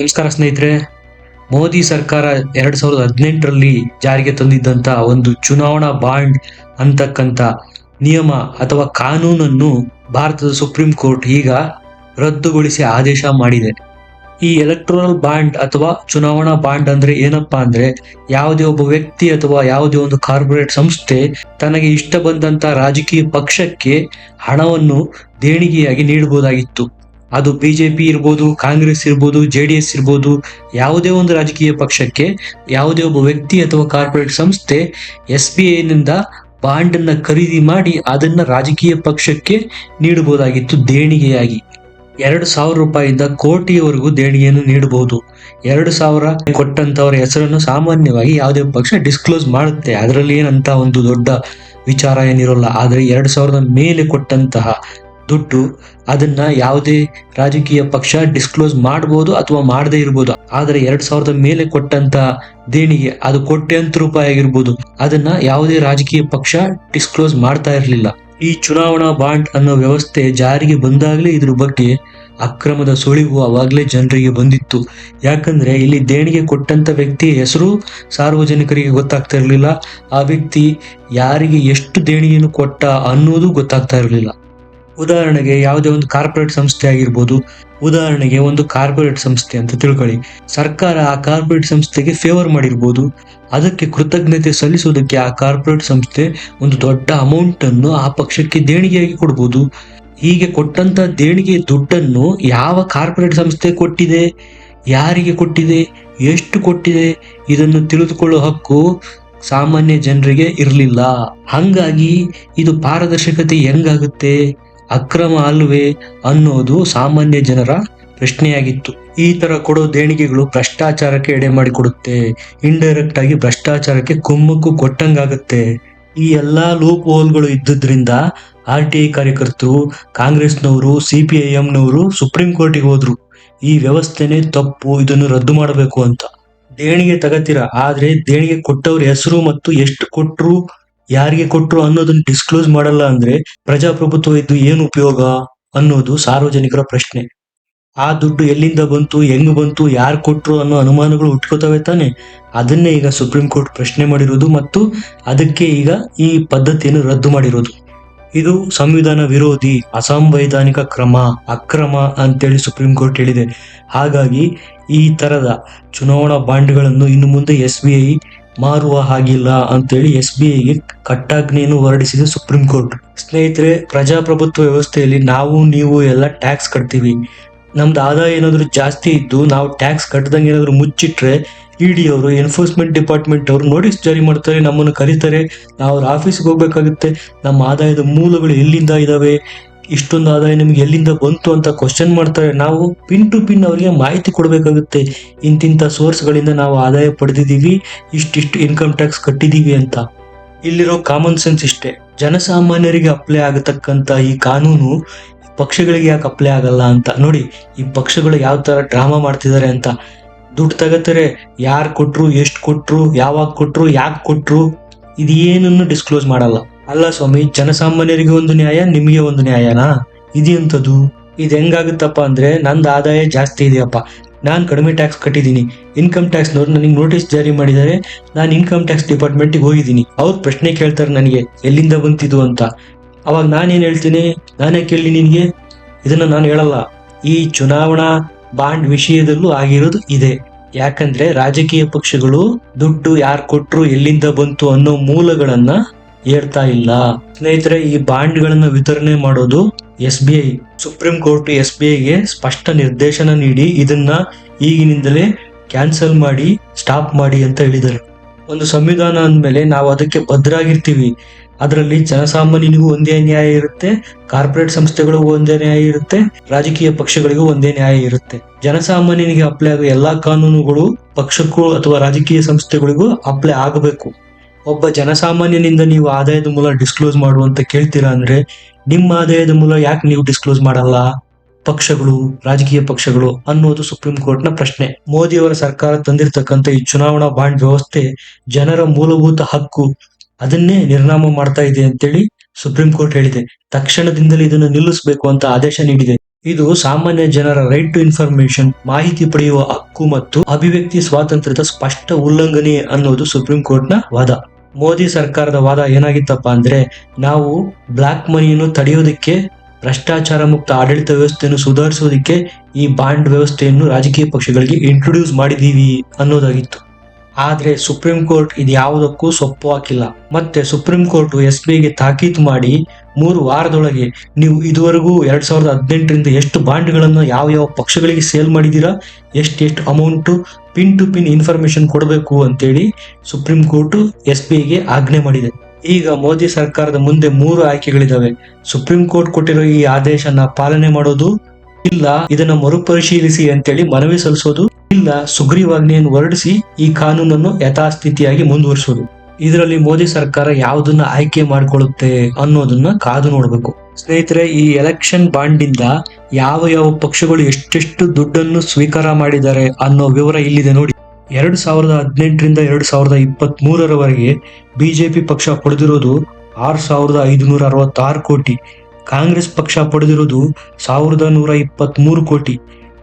ನಮಸ್ಕಾರ ಸ್ನೇಹಿತರೆ, ಮೋದಿ ಸರ್ಕಾರ ಎರಡ್ ಸಾವಿರದ ಹದಿನೆಂಟರಲ್ಲಿ ಜಾರಿಗೆ ತಂದಿದ್ದಂತ ಒಂದು ಚುನಾವಣಾ ಬಾಂಡ್ ಅಂತಕ್ಕಂತ ನಿಯಮ ಅಥವಾ ಕಾನೂನನ್ನು ಭಾರತದ ಸುಪ್ರೀಂ ಕೋರ್ಟ್ ಈಗ ರದ್ದುಗೊಳಿಸಿ ಆದೇಶ ಮಾಡಿದೆ. ಈ ಎಲೆಕ್ಟ್ರಲ್ ಬಾಂಡ್ ಅಥವಾ ಚುನಾವಣಾ ಬಾಂಡ್ ಅಂದ್ರೆ ಏನಪ್ಪಾ ಅಂದ್ರೆ, ಯಾವುದೇ ಒಬ್ಬ ವ್ಯಕ್ತಿ ಅಥವಾ ಯಾವುದೇ ಒಂದು ಕಾರ್ಪೊರೇಟ್ ಸಂಸ್ಥೆ ತನಗೆ ಇಷ್ಟ ಬಂದಂತ ರಾಜಕೀಯ ಪಕ್ಷಕ್ಕೆ ಹಣವನ್ನು ದೇಣಿಗೆಯಾಗಿ ನೀಡಬಹುದಾಗಿತ್ತು. ಅದು ಬಿಜೆಪಿ ಇರ್ಬೋದು, ಕಾಂಗ್ರೆಸ್ ಇರ್ಬೋದು ಜೆ ಡಿ ಎಸ್ ಇರ್ಬೋದು, ಯಾವುದೇ ಒಂದು ರಾಜಕೀಯ ಪಕ್ಷಕ್ಕೆ, ಯಾವುದೇ ಒಬ್ಬ ವ್ಯಕ್ತಿ ಅಥವಾ ಕಾರ್ಪೊರೇಟ್ ಸಂಸ್ಥೆ ಎಸ್ ಬಿ ಐನಿಂದ ಅನ್ನ ಖರೀದಿ ಮಾಡಿ ಅದನ್ನ ರಾಜಕೀಯ ಪಕ್ಷಕ್ಕೆ ನೀಡಬಹುದಾಗಿತ್ತು ದೇಣಿಗೆಯಾಗಿ. ಎರಡು ಸಾವಿರ ರೂಪಾಯಿಯಿಂದ ಕೋಟಿಯವರೆಗೂ ದೇಣಿಗೆಯನ್ನು ನೀಡಬಹುದು. ಎರಡು ಸಾವಿರ ಕೊಟ್ಟಂತವರ ಹೆಸರನ್ನು ಸಾಮಾನ್ಯವಾಗಿ ಯಾವುದೇ ಪಕ್ಷ ಡಿಸ್ಕ್ಲೋಸ್ ಮಾಡುತ್ತೆ. ಅದರಲ್ಲಿ ಏನಂತ ಒಂದು ದೊಡ್ಡ ವಿಚಾರ ಏನಿರೋಲ್ಲ. ಆದರೆ ಎರಡು ಸಾವಿರದ ಮೇಲೆ ಕೊಟ್ಟಂತಹ ದುಡ್ಡು, ಅದನ್ನ ಯಾವುದೇ ರಾಜಕೀಯ ಪಕ್ಷ ಡಿಸ್ಕ್ಲೋಸ್ ಮಾಡಬಹುದು ಅಥವಾ ಮಾಡದೇ ಇರಬಹುದು ಆದರೆ ಎರಡ್ ಸಾವಿರದ ಮೇಲೆ ಕೊಟ್ಟಂತ ದೇಣಿಗೆ, ಅದು ಕೋಟ್ಯಂತರ ರೂಪಾಯಿ ಆಗಿರ್ಬೋದು. ಅದನ್ನ ಯಾವುದೇ ರಾಜಕೀಯ ಪಕ್ಷ ಡಿಸ್ಕ್ಲೋಸ್ ಮಾಡ್ತಾ ಇರಲಿಲ್ಲ. ಈ ಚುನಾವಣಾ ಬಾಂಡ್ ಅನ್ನೋ ವ್ಯವಸ್ಥೆ ಜಾರಿಗೆ ಬಂದಾಗಲೇ ಇದ್ರ ಬಗ್ಗೆ ಅಕ್ರಮದ ಸುಳಿವು ಅವಾಗಲೇ ಜನರಿಗೆ ಬಂದಿತ್ತು. ಯಾಕಂದ್ರೆ ಇಲ್ಲಿ ದೇಣಿಗೆ ಕೊಟ್ಟಂತ ವ್ಯಕ್ತಿಯ ಹೆಸರು ಸಾರ್ವಜನಿಕರಿಗೆ ಗೊತ್ತಾಗ್ತಾ ಇರಲಿಲ್ಲ. ಆ ವ್ಯಕ್ತಿ ಯಾರಿಗೆ ಎಷ್ಟು ದೇಣಿಗೆಯನ್ನು ಕೊಟ್ಟ ಅನ್ನೋದು ಗೊತ್ತಾಗ್ತಾ ಇರಲಿಲ್ಲ. ಉದಾಹರಣೆಗೆ ಯಾವುದೇ ಒಂದು ಕಾರ್ಪೊರೇಟ್ ಸಂಸ್ಥೆ ಆಗಿರ್ಬೋದು, ಉದಾಹರಣೆಗೆ ಒಂದು ಕಾರ್ಪೊರೇಟ್ ಸಂಸ್ಥೆ ಅಂತ ತಿಳ್ಕೊಳ್ಳಿ. ಸರ್ಕಾರ ಆ ಕಾರ್ಪೊರೇಟ್ ಸಂಸ್ಥೆಗೆ ಫೇವರ್ ಮಾಡಿರ್ಬೋದು. ಅದಕ್ಕೆ ಕೃತಜ್ಞತೆ ಸಲ್ಲಿಸೋದಕ್ಕೆ ಆ ಕಾರ್ಪೊರೇಟ್ ಸಂಸ್ಥೆ ಒಂದು ದೊಡ್ಡ ಅಮೌಂಟ್ ಅನ್ನು ಆ ಪಕ್ಷಕ್ಕೆ ದೇಣಿಗೆಯಾಗಿ ಕೊಡ್ಬೋದು. ಹೀಗೆ ಕೊಟ್ಟಂತ ದೇಣಿಗೆ ದುಡ್ಡನ್ನು ಯಾವ ಕಾರ್ಪೊರೇಟ್ ಸಂಸ್ಥೆ ಕೊಟ್ಟಿದೆ, ಯಾರಿಗೆ ಕೊಟ್ಟಿದೆ, ಎಷ್ಟು ಕೊಟ್ಟಿದೆ, ಇದನ್ನು ತಿಳಿದುಕೊಳ್ಳೋ ಹಕ್ಕು ಸಾಮಾನ್ಯ ಜನರಿಗೆ ಇರಲಿಲ್ಲ. ಹಂಗಾಗಿ ಇದು ಪಾರದರ್ಶಕತೆ ಹೆಂಗಾಗುತ್ತೆ? ಅಕ್ರಮ ಅಲ್ವೇ ಅನ್ನೋದು ಸಾಮಾನ್ಯ ಜನರ ಪ್ರಶ್ನೆಯಾಗಿತ್ತು. ಈ ತರ ಕೊಡೋ ದೇಣಿಗೆಗಳು ಭ್ರಷ್ಟಾಚಾರಕ್ಕೆ ಎಡೆ ಮಾಡಿಕೊಡುತ್ತೆ. ಇಂಡೈರೆಕ್ಟ್ ಆಗಿ ಭ್ರಷ್ಟಾಚಾರಕ್ಕೆ ಕುಮ್ಮಕ್ಕು ಕೊಟ್ಟಂಗಾಗುತ್ತೆ. ಈ ಎಲ್ಲಾ ಲೂಪ್ ಹೋಲ್ಗಳು ಇದ್ದುದ್ರಿಂದ ಆರ್ ಟಿ ಐ ಕಾರ್ಯಕರ್ತರು, ಕಾಂಗ್ರೆಸ್ನವರು, ಸಿ ಪಿ ಐ ಎಂನವರು ಸುಪ್ರೀಂ ಕೋರ್ಟಿಗೆ ಹೋದ್ರು. ಈ ವ್ಯವಸ್ಥೆನೇ ತಪ್ಪು, ಇದನ್ನು ರದ್ದು ಮಾಡಬೇಕು ಅಂತ. ದೇಣಿಗೆ ತಗತಿರ? ಆದ್ರೆ ದೇಣಿಗೆ ಕೊಟ್ಟವ್ರ ಹೆಸರು ಮತ್ತು ಎಷ್ಟು ಕೊಟ್ರು ಯಾರಿಗೆ ಕೊಟ್ರು ಅನ್ನೋದನ್ನ ಡಿಸ್ಕ್ಲೋಸ್ ಮಾಡಲ್ಲ ಅಂದ್ರೆ ಪ್ರಜಾಪ್ರಭುತ್ವ ಇದ್ದು ಏನು ಉಪಯೋಗ ಅನ್ನೋದು ಸಾರ್ವಜನಿಕರ ಪ್ರಶ್ನೆ. ಆ ದುಡ್ಡು ಎಲ್ಲಿಂದ ಬಂತು, ಹೆಂಗ್ ಬಂತು, ಯಾರು ಕೊಟ್ರು ಅನ್ನೋ ಅನುಮಾನಗಳು ಉಟ್ಕೋತವೆ ತಾನೆ. ಅದನ್ನೇ ಈಗ ಸುಪ್ರೀಂ ಕೋರ್ಟ್ ಪ್ರಶ್ನೆ ಮಾಡಿರೋದು ಮತ್ತು ಅದಕ್ಕೆ ಈಗ ಈ ಪದ್ಧತಿಯನ್ನು ರದ್ದು ಮಾಡಿರೋದು. ಇದು ಸಂವಿಧಾನ ವಿರೋಧಿ ಅಸಾಂವೈಧಾನಿಕ ಕ್ರಮ, ಅಕ್ರಮ ಅಂತೇಳಿ ಸುಪ್ರೀಂ ಕೋರ್ಟ್ ಹೇಳಿದೆ. ಹಾಗಾಗಿ ಈ ತರದ ಚುನಾವಣಾ ಬಾಂಡ್ಗಳನ್ನು ಇನ್ನು ಮುಂದೆ ಎಸ್ ಬಿ ಐ ಮಾರುವ ಹಾಗಿಲ್ಲ ಅಂತೇಳಿ ಎಸ್ ಬಿ ಐಗೆ ಕಟ್ಟಾಜ್ಞೆಯನ್ನು ಹೊರಡಿಸಿದೆ ಸುಪ್ರೀಂ ಕೋರ್ಟ್. ಸ್ನೇಹಿತರೆ, ಪ್ರಜಾಪ್ರಭುತ್ವ ವ್ಯವಸ್ಥೆಯಲ್ಲಿ ನಾವು, ನೀವು ಎಲ್ಲ ಟ್ಯಾಕ್ಸ್ ಕಟ್ತೀವಿ. ನಮ್ದು ಆದಾಯ ಏನಾದರೂ ಜಾಸ್ತಿ ಇದ್ದು ನಾವು ಟ್ಯಾಕ್ಸ್ ಕಟ್ಟದಂಗೆ ಏನಾದರೂ ಮುಚ್ಚಿಟ್ರೆ ಇಡಿ ಅವರು, ಎನ್ಫೋರ್ಸ್ಮೆಂಟ್ ಡಿಪಾರ್ಟ್ಮೆಂಟ್ ಅವರು ನೋಟಿಸ್ ಜಾರಿ ಮಾಡ್ತಾರೆ, ನಮ್ಮನ್ನು ಕರೀತಾರೆ. ನಾವು ಅವ್ರ ಆಫೀಸ್ಗೆ ಹೋಗ್ಬೇಕಾಗುತ್ತೆ. ನಮ್ಮ ಆದಾಯದ ಮೂಲಗಳು ಎಲ್ಲಿಂದ ಇದಾವೆ? ಇಷ್ಟೊಂದು ಆದಾಯ ನಿಮ್ಗೆ ಎಲ್ಲಿಂದ ಬಂತು ಅಂತ ಕ್ವಶನ್ ಮಾಡ್ತಾರೆ. ನಾವು ಪಿನ್ ಟು ಪಿನ್ ಅವರಿಗೆ ಮಾಹಿತಿ ಕೊಡಬೇಕಾಗುತ್ತೆ. ಇಂತಿಂಥ ಸೋರ್ಸ್ಗಳಿಂದ ನಾವು ಆದಾಯ ಪಡೆದಿದ್ದೀವಿ, ಇಷ್ಟಿಷ್ಟು ಇನ್ಕಮ್ ಟ್ಯಾಕ್ಸ್ ಕಟ್ಟಿದ್ದೀವಿ ಅಂತ. ಇಲ್ಲಿರೋ ಕಾಮನ್ ಸೆನ್ಸ್ ಇಷ್ಟೇ. ಜನಸಾಮಾನ್ಯರಿಗೆ ಅಪ್ಲೈ ಆಗತಕ್ಕಂತ ಈ ಕಾನೂನು ಪಕ್ಷಗಳಿಗೆ ಯಾಕೆ ಅಪ್ಲೈ ಆಗಲ್ಲ ಅಂತ. ನೋಡಿ, ಈ ಪಕ್ಷಗಳು ಯಾವ ತರ ಡ್ರಾಮಾ ಮಾಡ್ತಿದ್ದಾರೆ ಅಂತ. ದುಡ್ಡು ತಗೋತಾರೆ, ಯಾರು ಕೊಟ್ರು, ಎಷ್ಟು ಕೊಟ್ರು, ಯಾವಾಗ ಕೊಟ್ರು, ಯಾಕೆ ಕೊಟ್ರು, ಇದೇನನ್ನು ಡಿಸ್ಕ್ಲೋಸ್ ಮಾಡಲ್ಲ. ಅಲ್ಲ ಸ್ವಾಮಿ, ಜನಸಾಮಾನ್ಯರಿಗೆ ಒಂದು ನ್ಯಾಯ, ನಿಮಗೆ ಒಂದು ನ್ಯಾಯನಾ? ಇದೆಂತದ್ದು ಇದು ಹೆಂಗಾಗುತ್ತಪ್ಪ ಅಂದ್ರೆ ನಂದು ಆದಾಯ ಜಾಸ್ತಿ ಇದೆಯಪ್ಪ. ನಾನು ಕಡಿಮೆ ಟ್ಯಾಕ್ಸ್ ಕಟ್ಟಿದ್ದೀನಿ. ಇನ್ಕಮ್ ಟ್ಯಾಕ್ಸ್ನವ್ರು ನನಗೆ ನೋಟಿಸ್ ಜಾರಿ ಮಾಡಿದ್ದಾರೆ. ನಾನು ಇನ್ಕಮ್ ಟ್ಯಾಕ್ಸ್ ಡಿಪಾರ್ಟ್ಮೆಂಟಿಗೆ ಹೋಗಿದ್ದೀನಿ. ಅವ್ರು ಪ್ರಶ್ನೆ ಕೇಳ್ತಾರೆ ನನಗೆ, ಎಲ್ಲಿಂದ ಬಂತಿದ್ದು ಅಂತ. ಅವಾಗ ನಾನೇನು ಹೇಳ್ತೀನಿ? ನಾನೇ ಕೇಳಿ ನಿನಗೆ? ಇದನ್ನ ನಾನು ಹೇಳಲ್ಲ. ಈ ಚುನಾವಣಾ ಬಾಂಡ್ ವಿಷಯದಲ್ಲೂ ಆಗಿರೋದು ಇದೆ. ಯಾಕಂದ್ರೆ ರಾಜಕೀಯ ಪಕ್ಷಗಳು ದುಡ್ಡು ಯಾರು ಕೊಟ್ಟರು ಎಲ್ಲಿಂದ ಬಂತು ಅನ್ನೋ ಮೂಲಗಳನ್ನ ಹೇಳ್ತಾ ಇಲ್ಲ. ಸ್ನೇಹಿತರೆ, ಈ ಬಾಂಡ್ಗಳನ್ನು ವಿತರಣೆ ಮಾಡೋದು S B I, supreme court S B ಐಗೆ ಸ್ಪಷ್ಟ ನಿರ್ದೇಶನ ನೀಡಿ ಇದನ್ನ ಈಗಿನಿಂದಲೇ ಕ್ಯಾನ್ಸಲ್ ಮಾಡಿ, ಸ್ಟಾಪ್ ಮಾಡಿ ಅಂತ ಹೇಳಿದರು. ಒಂದು ಸಂವಿಧಾನ ಅಂದಮೇಲೆ ನಾವು ಅದಕ್ಕೆ ಭದ್ರಾಗಿರ್ತೀವಿ. ಅದರಲ್ಲಿ ಜನಸಾಮಾನ್ಯನಿಗೂ ಒಂದೇ ನ್ಯಾಯ ಇರುತ್ತೆ, ಕಾರ್ಪೊರೇಟ್ ಸಂಸ್ಥೆಗಳಿಗೂ ಒಂದೇ ನ್ಯಾಯ ಇರುತ್ತೆ, ರಾಜಕೀಯ ಪಕ್ಷಗಳಿಗೂ ಒಂದೇ ನ್ಯಾಯ ಇರುತ್ತೆ. ಜನಸಾಮಾನ್ಯನಿಗೆ ಅಪ್ಲೈ ಆಗೋ ಎಲ್ಲಾ ಕಾನೂನುಗಳು ಪಕ್ಷಕ್ಕೂ ಅಥವಾ ರಾಜಕೀಯ ಸಂಸ್ಥೆಗಳಿಗೂ ಅಪ್ಲೈ ಆಗಬೇಕು. ಒಬ್ಬ ಜನಸಾಮಾನ್ಯನಿಂದ ನೀವು ಆದಾಯದ ಮೂಲ ಡಿಸ್ಕ್ಲೋಸ್ ಮಾಡುವಂತ ಕೇಳ್ತೀರಾ ಅಂದ್ರೆ, ನಿಮ್ಮ ಆದಾಯದ ಮೂಲ ಯಾಕೆ ನೀವು ಡಿಸ್ಕ್ಲೋಸ್ ಮಾಡಲ್ಲ? ಪಕ್ಷಗಳು, ರಾಜಕೀಯ ಪಕ್ಷಗಳು ಅನ್ನೋದು ಸುಪ್ರೀಂ ಕೋರ್ಟ್ನ ಪ್ರಶ್ನೆ. ಮೋದಿ ಅವರ ಸರ್ಕಾರ ತಂದಿರತಕ್ಕಂತ ಈ ಚುನಾವಣಾ ಬಾಂಡ್ ವ್ಯವಸ್ಥೆ ಜನರ ಮೂಲಭೂತ ಹಕ್ಕು, ಅದನ್ನೇ ನಿರ್ನಾಮ ಮಾಡ್ತಾ ಇದೆ ಅಂತೇಳಿ ಸುಪ್ರೀಂ ಕೋರ್ಟ್ ಹೇಳಿದೆ. ತಕ್ಷಣದಿಂದಲೇ ಇದನ್ನು ನಿಲ್ಲಿಸಬೇಕು ಅಂತ ಆದೇಶ ನೀಡಿದೆ. ಇದು ಸಾಮಾನ್ಯ ಜನರ ರೈಟ್ ಟು ಇನ್ಫಾರ್ಮೇಶನ್ ಮಾಹಿತಿ ಪಡೆಯುವ ಹಕ್ಕು ಮತ್ತು ಅಭಿವ್ಯಕ್ತಿ ಸ್ವಾತಂತ್ರ್ಯದ ಸ್ಪಷ್ಟ ಉಲ್ಲಂಘನೆ ಅನ್ನೋದು ಸುಪ್ರೀಂ ಕೋರ್ಟ್ನ ವಾದ. ಮೋದಿ ಸರ್ಕಾರದ ವಾದ ಏನಾಗಿತ್ತಪ್ಪ ಅಂದ್ರೆ ನಾವು ಬ್ಲಾಕ್ ಮನಿಯನ್ನು ತಡೆಯೋದಕ್ಕೆ ಭ್ರಷ್ಟಾಚಾರ ಮುಕ್ತ ಆಡಳಿತ ವ್ಯವಸ್ಥೆಯನ್ನು ಸುಧಾರಿಸೋದಕ್ಕೆ ಈ ಬಾಂಡ್ ವ್ಯವಸ್ಥೆಯನ್ನು ರಾಜಕೀಯ ಪಕ್ಷಗಳಿಗೆ ಇಂಟ್ರೊಡ್ಯೂಸ್ ಮಾಡಿದೀವಿ ಅನ್ನೋದಾಗಿತ್ತು. ಆದ್ರೆ ಸುಪ್ರೀಂ ಕೋರ್ಟ್ ಇದು ಯಾವುದಕ್ಕೂ ಸೊಪ್ಪು ಹಾಕಿಲ್ಲ. ಮತ್ತೆ ಸುಪ್ರೀಂ ಕೋರ್ಟ್ ಎಸ್ ಬಿಗೆ ತಾಕೀತು ಮಾಡಿ ಮೂರು ವಾರದೊಳಗೆ ನೀವು ಇದುವರೆಗೂ ಎರಡ್ ಸಾವಿರದ ಹದಿನೆಂಟರಿಂದ ಎಷ್ಟು ಬಾಂಡ್ಗಳನ್ನು ಯಾವ ಯಾವ ಪಕ್ಷಗಳಿಗೆ ಸೇಲ್ ಮಾಡಿದೀರಾ ಎಷ್ಟೆಷ್ಟು amount, pin to pin information ಕೊಡಬೇಕು ಅಂತೇಳಿ ಸುಪ್ರೀಂ ಕೋರ್ಟ್ ಎಸ್ಗೆ ಆಜ್ಞೆ ಮಾಡಿದೆ. ಈಗ ಮೋದಿ ಸರ್ಕಾರದ ಮುಂದೆ ಮೂರು ಆಯ್ಕೆಗಳಿದಾವೆ. ಸುಪ್ರೀಂ ಕೋರ್ಟ್ ಕೊಟ್ಟಿರೋ ಈ ಆದೇಶನ ಪಾಲನೆ ಮಾಡೋದು ಇಲ್ಲ, ಇದನ್ನ ಮರುಪರಿಶೀಲಿಸಿ ಅಂತೇಳಿ ಮನವಿ ಸಲ್ಲಿಸೋದು ಇಲ್ಲ ಸುಗ್ರೀವಾಜ್ಞೆಯನ್ನು ಹೊರಡಿಸಿ ಈ ಕಾನೂನನ್ನು ಯಥಾಸ್ಥಿತಿಯಾಗಿ ಮುಂದುವರಿಸೋದು ಇದರಲ್ಲಿ ಮೋದಿ ಸರ್ಕಾರ ಯಾವುದನ್ನ ಆಯ್ಕೆ ಮಾಡಿಕೊಳ್ಳುತ್ತೆ ಅನ್ನೋದನ್ನ ಕಾದು ನೋಡಬೇಕು. ಸ್ನೇಹಿತರೆ, ಈ ಎಲೆಕ್ಷನ್ ಬಾಂಡ್ ಇಂದ ಯಾವ ಯಾವ ಪಕ್ಷಗಳು ಎಷ್ಟೆಷ್ಟು ದುಡ್ಡನ್ನು ಸ್ವೀಕಾರ ಮಾಡಿದ್ದಾರೆ ಅನ್ನೋ ವಿವರ ಇಲ್ಲಿದೆ ನೋಡಿ. ಎರಡ್ ಸಾವಿರದ ಹದಿನೆಂಟರಿಂದ ಎರಡ್ ಸಾವಿರದ ಇಪ್ಪತ್ತ್ ಮೂರರವರೆಗೆ ಬಿಜೆಪಿ ಪಕ್ಷ ಪಡೆದಿರೋದು ಆರ್ ಸಾವಿರದ ಐದುನೂರ ಅರವತ್ತಾರು ಕೋಟಿ. ಕಾಂಗ್ರೆಸ್ ಪಕ್ಷ ಪಡೆದಿರೋದು ಸಾವಿರದ ನೂರ ಇಪ್ಪತ್ತ್ ಮೂರು ಕೋಟಿ.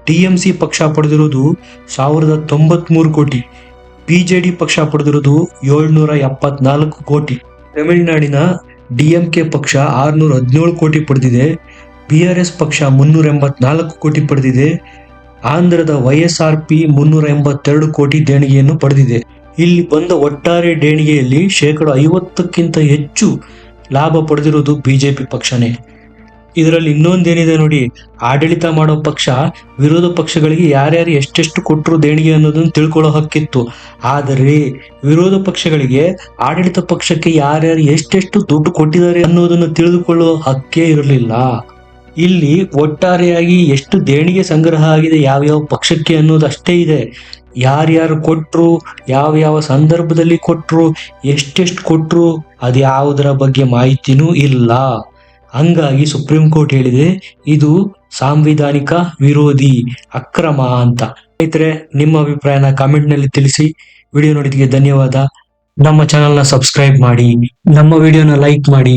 ಟಿಎಂಸಿ ಪಕ್ಷ ಪಡೆದಿರೋದು ಸಾವಿರದ ತೊಂಬತ್ಮೂರು ಕೋಟಿ, ಬಿಜೆಡಿ ಪಕ್ಷ ಪಡೆದಿರೋದು ಏಳ್ನೂರ ಎಪ್ಪತ್ನಾಲ್ಕು ಕೋಟಿ. ತಮಿಳುನಾಡಿನ ಡಿಎಂಕೆ ಪಕ್ಷ ಆರ್ನೂರ ಹದಿನೇಳು ಕೋಟಿ ಪಡೆದಿದೆ ಬಿ ಆರ್ ಎಸ್ ಪಕ್ಷ ಮುನ್ನೂರ ಎಂಬತ್ನಾಲ್ಕು ಕೋಟಿ ಪಡೆದಿದೆ, ಆಂಧ್ರದ ವೈಎಸ್ಆರ್ ಪಿ ಮುನ್ನೂರ ಎಂಬತ್ತೆರಡು ಕೋಟಿ ದೇಣಿಗೆಯನ್ನು ಪಡೆದಿದೆ. ಇಲ್ಲಿ ಬಂದ ಒಟ್ಟಾರೆ ದೇಣಿಗೆಯಲ್ಲಿ ಶೇಕಡ ಐವತ್ತಕ್ಕಿಂತ ಹೆಚ್ಚು ಲಾಭ ಪಡೆದಿರುವುದು ಬಿಜೆಪಿ ಪಕ್ಷನೇ. ಇದರಲ್ಲಿ ಇನ್ನೊಂದೇನಿದೆ ನೋಡಿ, ಆಡಳಿತ ಮಾಡೋ ಪಕ್ಷ, ವಿರೋಧ ಪಕ್ಷಗಳಿಗೆ ಯಾರ್ಯಾರು ಎಷ್ಟೆಷ್ಟು ಕೊಟ್ಟರು ದೇಣಿಗೆ ಅನ್ನೋದನ್ನು ತಿಳ್ಕೊಳ್ಳೋ ಹಕ್ಕಿತ್ತು. ಆದರೆ, ವಿರೋಧ ಪಕ್ಷಗಳಿಗೆ ಆಡಳಿತ ಪಕ್ಷಕ್ಕೆ ಯಾರ್ಯಾರು ಎಷ್ಟೆಷ್ಟು ದುಡ್ಡು ಕೊಟ್ಟಿದ್ದಾರೆ ಅನ್ನೋದನ್ನು ತಿಳಿದುಕೊಳ್ಳುವ ಹಕ್ಕೇ ಇರಲಿಲ್ಲ. ಇಲ್ಲಿ ಒಟ್ಟಾರೆಯಾಗಿ ಎಷ್ಟು ದೇಣಿಗೆ ಸಂಗ್ರಹ ಆಗಿದೆ, ಯಾವ್ಯಾವ ಪಕ್ಷಕ್ಕೆ ಅನ್ನೋದು ಅಷ್ಟೇ ಇದೆ. ಯಾರ್ಯಾರು ಕೊಟ್ಟರು ಯಾವ ಯಾವ ಸಂದರ್ಭದಲ್ಲಿ ಕೊಟ್ಟರು ಎಷ್ಟೆಷ್ಟು ಕೊಟ್ರು, ಅದ್ಯಾವುದರ ಬಗ್ಗೆ ಮಾಹಿತಿನೂ ಇಲ್ಲ. ಹಂಗಾಗಿ ಸುಪ್ರೀಂ ಕೋರ್ಟ್ ಹೇಳಿದೆ, ಇದು ಸಾಂವಿಧಾನಿಕ ವಿರೋಧಿ ಅಕ್ರಮ ಅಂತ. ಸ್ನೇಹಿತರೆ, ನಿಮ್ಮ ಅಭಿಪ್ರಾಯನ ಕಾಮೆಂಟ್ನಲ್ಲಿ ತಿಳಿಸಿ. ವಿಡಿಯೋ ನೋಡಿದಕ್ಕೆ ಧನ್ಯವಾದ. ನಮ್ಮ ಚಾನೆಲ್ನ ಸಬ್ಸ್ಕ್ರೈಬ್ ಮಾಡಿ. ನಮ್ಮ ವಿಡಿಯೋನ ಲೈಕ್ ಮಾಡಿ.